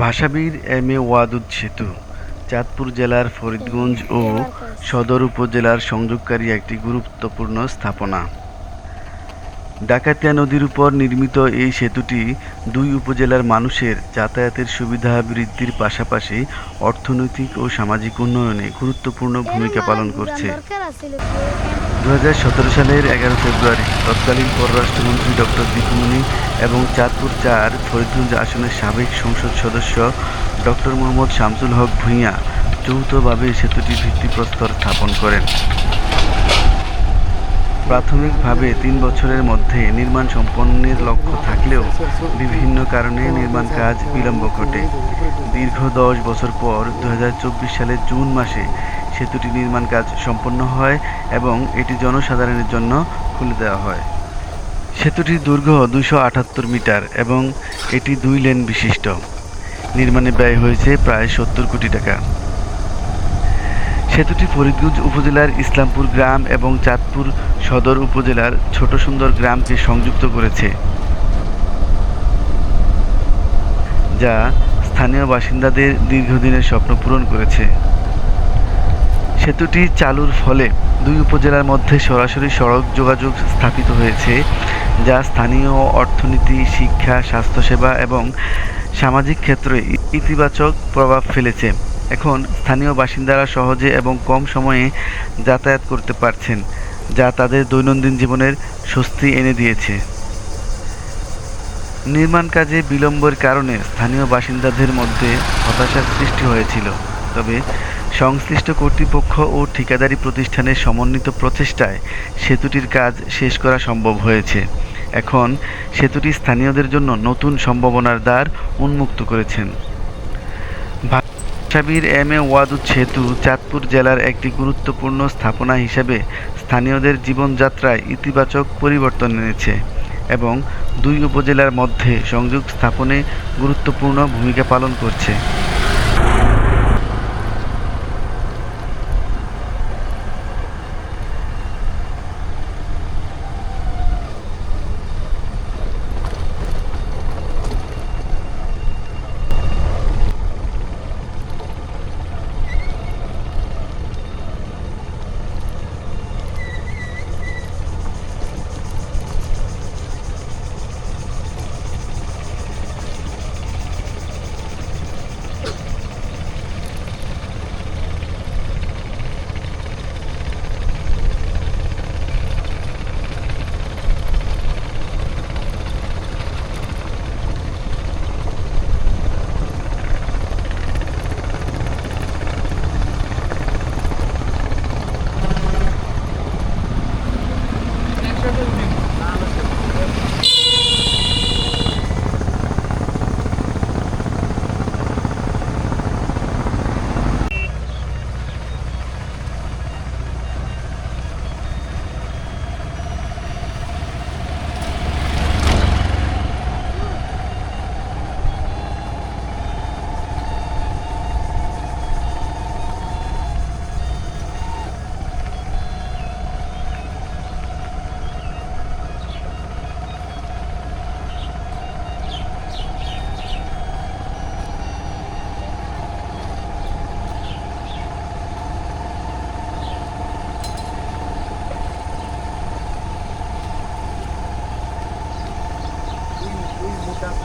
ভাষাবীর M A Wadud সেতু, চাঁদপুর জেলার ফরিদগঞ্জ ও সদর উপজেলার সংযোগকারী একটি গুরুত্বপূর্ণ স্থাপনা। ডাকাতিয়া নদীর উপর নির্মিত এই সেতুটি দুই উপজেলার মানুষের যাতায়াতের সুবিধা বৃদ্ধির পাশাপাশি অর্থনৈতিক ও সামাজিক উন্নয়নে গুরুত্বপূর্ণ ভূমিকা পালন করছে। দু হাজার সতেরো সালের এগারো ফেব্রুয়ারি তৎকালীন পররাষ্ট্রমন্ত্রী ডক্টর দীপুমণি এবং চাঁদপুর চার ফরিদগঞ্জ আসনের সাবেক সংসদ সদস্য ডক্টর মোহাম্মদ শামসুল হক ভূঁইয়া যৌথভাবে সেতুটির ভিত্তিপ্রস্তর স্থাপন করেন। প্রাথমিকভাবে তিন বছরের মধ্যে নির্মাণ সম্পন্নের লক্ষ্য থাকলেও বিভিন্ন কারণে নির্মাণ কাজ বিলম্ব ঘটে। দীর্ঘ দশ বছর পর দু হাজার চব্বিশ সালের জুন মাসে সেতুটি নির্মাণ কাজ সম্পন্ন হয় এবং এটি জনসাধারণের জন্য খুলে দেওয়া হয়। সেতুটির দৈর্ঘ্য দুশো আটাত্তর মিটার এবং এটি দুই লেন বিশিষ্ট। নির্মাণে ব্যয় হয়েছে প্রায় সত্তর কোটি টাকা। সেতুটি ফরিদগঞ্জ উপজেলার ইসলামপুর গ্রাম এবং চাঁদপুর সদর উপজেলার ছোট সুন্দর গ্রামকে সংযুক্ত করেছে। যা স্থানীয় বাসিন্দাদের দীর্ঘদিনের স্বপ্ন পূরণ করেছে। সেতুটি চালুর ফলে দুই উপজেলার মধ্যে সরাসরি সড়ক যোগাযোগ স্থাপিত হয়েছে, যা স্থানীয় অর্থনীতি, শিক্ষা, স্বাস্থ্যসেবা এবং সামাজিক ক্ষেত্রে ইতিবাচক প্রভাব ফেলেছে। এখন স্থানীয় বাসিন্দারা সহজে এবং কম সময়ে যাতায়াত করতে পারছেন, যা তাদের দৈনন্দিন জীবনের স্বস্তি এনে দিয়েছে। নির্মাণ কাজে বিলম্বের কারণে স্থানীয় বাসিন্দাদের মধ্যে হতাশার সৃষ্টি হয়েছিল। তবে সংশ্লিষ্ট কর্তৃপক্ষ ও ঠিকাদারি প্রতিষ্ঠানের সমন্বিত প্রচেষ্টায় সেতুটির কাজ শেষ করা সম্ভব হয়েছে। এখন সেতুটি স্থানীয়দের জন্য নতুন সম্ভাবনার দ্বার উন্মুক্ত করেছেন। ভাষাবীর এম এ ওয়াদু সেতু চাঁদপুর জেলার একটি গুরুত্বপূর্ণ স্থাপনা হিসেবে স্থানীয়দের জীবনযাত্রায় ইতিবাচক পরিবর্তন এনেছে এবং দুই উপজেলার মধ্যে সংযোগ স্থাপনে গুরুত্বপূর্ণ ভূমিকা পালন করছে। fui mudar